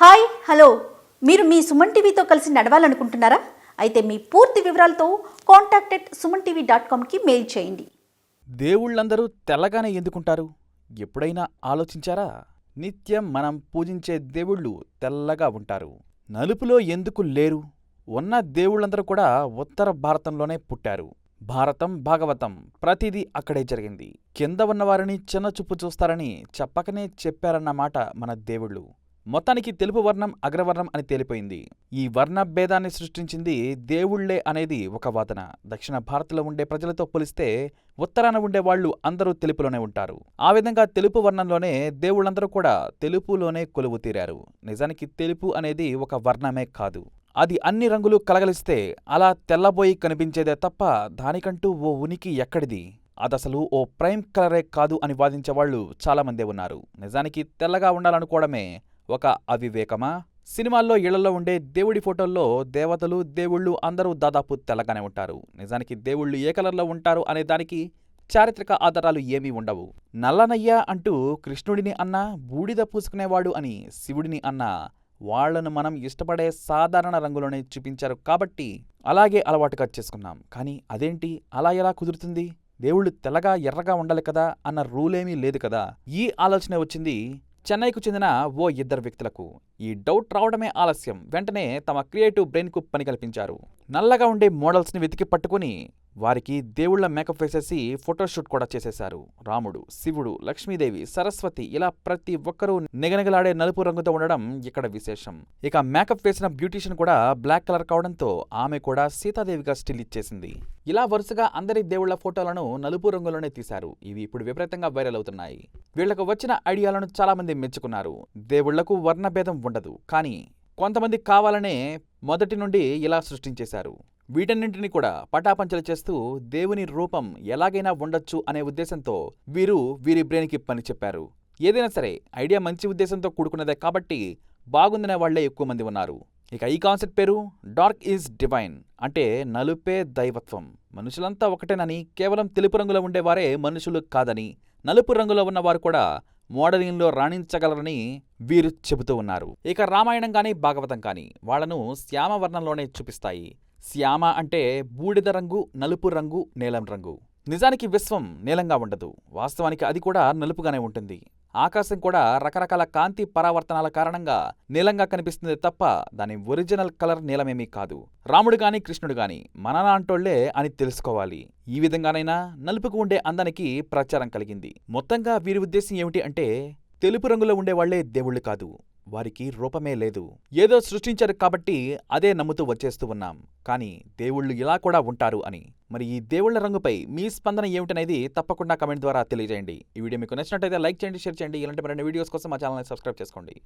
Hi hello. మీరు మీ సుమన్ టీవీతో కలిసి నడవాలనుకుంటున్నారా? అయితే మీ పూర్తి వివరాలతో contact at Suman TV dot కామ్కి mail చేయండి. దేవుళ్ళందరూ తెల్లగానే ఎందుకుంటారు? ఎప్పుడైనా ఆలోచించారా? నిత్యం మనం పూజించే దేవుళ్ళు తెల్లగా ఉంటారు. నలుపులో ఎందుకు లేరు? ఉన్న దేవుళ్ళందరూ కూడా ఉత్తర భారతంలోనే పుట్టారు. భారతం భాగవతం ప్రతిదీ అక్కడే జరిగింది. కింద ఉన్నవారిని చిన్నచూపు చూస్తారని చెప్పకనే చెప్పారన్నమాట మన దేవుళ్ళు. మొత్తానికి తెలుపు వర్ణం అగ్రవర్ణం అని తేలిపోయింది. ఈ వర్ణభేదాన్ని సృష్టించింది దేవుళ్ళే అనేది ఒక వాదన. దక్షిణ భారత్లో ఉండే ప్రజలతో పోలిస్తే ఉత్తరాన ఉండే వాళ్ళు అందరూ తెలుపులోనే ఉంటారు. ఆ విధంగా తెలుపు వర్ణంలోనే దేవుళ్ళందరూ కూడా తెలుపులోనే కొలువు తీరారు. నిజానికి తెలుపు అనేది ఒక వర్ణమే కాదు. అది అన్ని రంగులు కలగలిస్తే అలా తెల్లబోయి కనిపించేదే తప్ప దానికంటూ ఓ ఉనికి ఎక్కడిది? అదసలు ఓ ప్రైమ్ కలరే కాదు అని వాదించేవాళ్ళు చాలామందే ఉన్నారు. నిజానికి తెల్లగా ఉండాలనుకోవడమే ఒక అవివేకమా? సినిమాల్లో ఇళ్ళలో ఉండే దేవుడి ఫోటోల్లో దేవతలు దేవుళ్ళు అందరూ దాదాపు తెల్లగానే ఉంటారు. నిజానికి దేవుళ్ళు ఏ కలర్లో ఉంటారు అనే దానికి చారిత్రక ఆధారాలు ఏమీ ఉండవు. నల్లనయ్య అంటూ కృష్ణుడిని అన్నా బూడిద పూసుకునేవాడు అని శివుడిని అన్నా వాళ్ళను మనం ఇష్టపడే సాధారణ రంగులోనే చూపించారు కాబట్టి అలాగే అలవాటుగా చేసుకున్నాం. కానీ అదేంటి? అలా ఎలా కుదురుతుంది? దేవుళ్ళు తెల్లగా ఎర్రగా ఉండాలి కదా అన్న రూలేమీ లేదు కదా? ఈ ఆలోచన వచ్చింది చెన్నైకు చెందిన ఓ ఇద్దరు వ్యక్తులకు ఈ డౌట్ రావడమే ఆలస్యం. వెంటనే తమ క్రియేటివ్ బ్రెయిన్కు పని కల్పించారు. నల్లగా ఉండే మోడల్స్ని వెతికి పట్టుకుని వారికి దేవుళ్ళ మేకప్ వేసేసి ఫోటోషూట్ కూడా చేసేశారు. రాముడు శివుడు లక్ష్మీదేవి సరస్వతి ఇలా ప్రతి ఒక్కరూ నిగనిగలాడే నలుపు రంగుతో ఉండడం ఇక్కడ విశేషం. ఇక మేకప్ వేసిన బ్యూటీషియన్ కూడా బ్లాక్ కలర్ కావడంతో ఆమె కూడా సీతాదేవిగా స్టిల్ ఇచ్చేసింది. ఇలా వరుసగా అందరి దేవుళ్ళ ఫోటోలను నలుపు రంగులోనే తీశారు. ఇవి ఇప్పుడు విపరీతంగా వైరల్ అవుతున్నాయి. వీళ్ళకు వచ్చిన ఐడియాలను చాలామంది మెచ్చుకున్నారు. దేవుళ్ళకు వర్ణభేదం ఉండదు. కానీ కొంతమంది కావాలనే మొదటి నుండి ఇలా సృష్టించేశారు. వీటన్నింటినీ కూడా పటాపంచలు చేస్తూ దేవుని రూపం ఎలాగైనా ఉండొచ్చు అనే ఉద్దేశంతో వీరు వీరి బ్రెయిన్కి పని చెప్పారు. ఏదైనా సరే ఐడియా మంచి ఉద్దేశంతో కూడుకున్నదే కాబట్టి బాగుందనే వాళ్ళే ఎక్కువ మంది ఉన్నారు. ఇక ఈ కాన్సెప్ట్ పేరు డార్క్ ఈజ్ డివైన్ అంటే నలుపే దైవత్వం. మనుషులంతా ఒకటేనని కేవలం తెలుపు రంగులో ఉండేవారే మనుషులు కాదని నలుపు రంగులో ఉన్నవారు కూడా మోడలింగ్లో రాణించగలరని వీరు చెబుతూ ఉన్నారు. ఇక రామాయణం కానీ భాగవతం కానీ వాళ్ళను శ్యామ వర్ణంలోనే చూపిస్తాయి. శ్యామ అంటే బూడిద రంగు నలుపు రంగు నీలం రంగు. నిజానికి విశ్వం నీలంగా ఉండదు. వాస్తవానికి అది కూడా నలుపుగానే ఉంటుంది. ఆకాశం కూడా రకరకాల కాంతి పరావర్తనాల కారణంగా నీలంగా కనిపిస్తుంది తప్ప దాని ఒరిజినల్ కలర్ నీలమేమీ కాదు. రాముడు గాని కృష్ణుడు గాని మనలాంటోళ్ళే అని తెలుసుకోవాలి. ఈ విధంగానైనా నలుపుకు ఉండే అందానికి ప్రచారం కలిగింది. మొత్తంగా వీరి ఉద్దేశం ఏమిటి అంటే తెలుపు రంగులో ఉండేవాళ్ళే దేవుళ్ళు కాదు. వారికి రూపమే లేదు. ఏదో సృష్టించారు కాబట్టి అదే నమ్ముతూ వచ్చేస్తూ ఉన్నాం. కానీ దేవుళ్ళు ఇలా కూడా ఉంటారు అని. మరి ఈ దేవుళ్ళ రంగుపై మీ స్పందన ఏమిటనేది తప్పకుండా కమెంట్ ద్వారా తెలియజేయండి. ఈ వీడియో మీకు నచ్చినట్టయితే లైక్ చేయండి షేర్ చేయండి. ఇలాంటి మరిన్ని వీడియోస్ కోసం మా ఛానల్ని సబ్స్క్రైబ్ చేసుకోండి.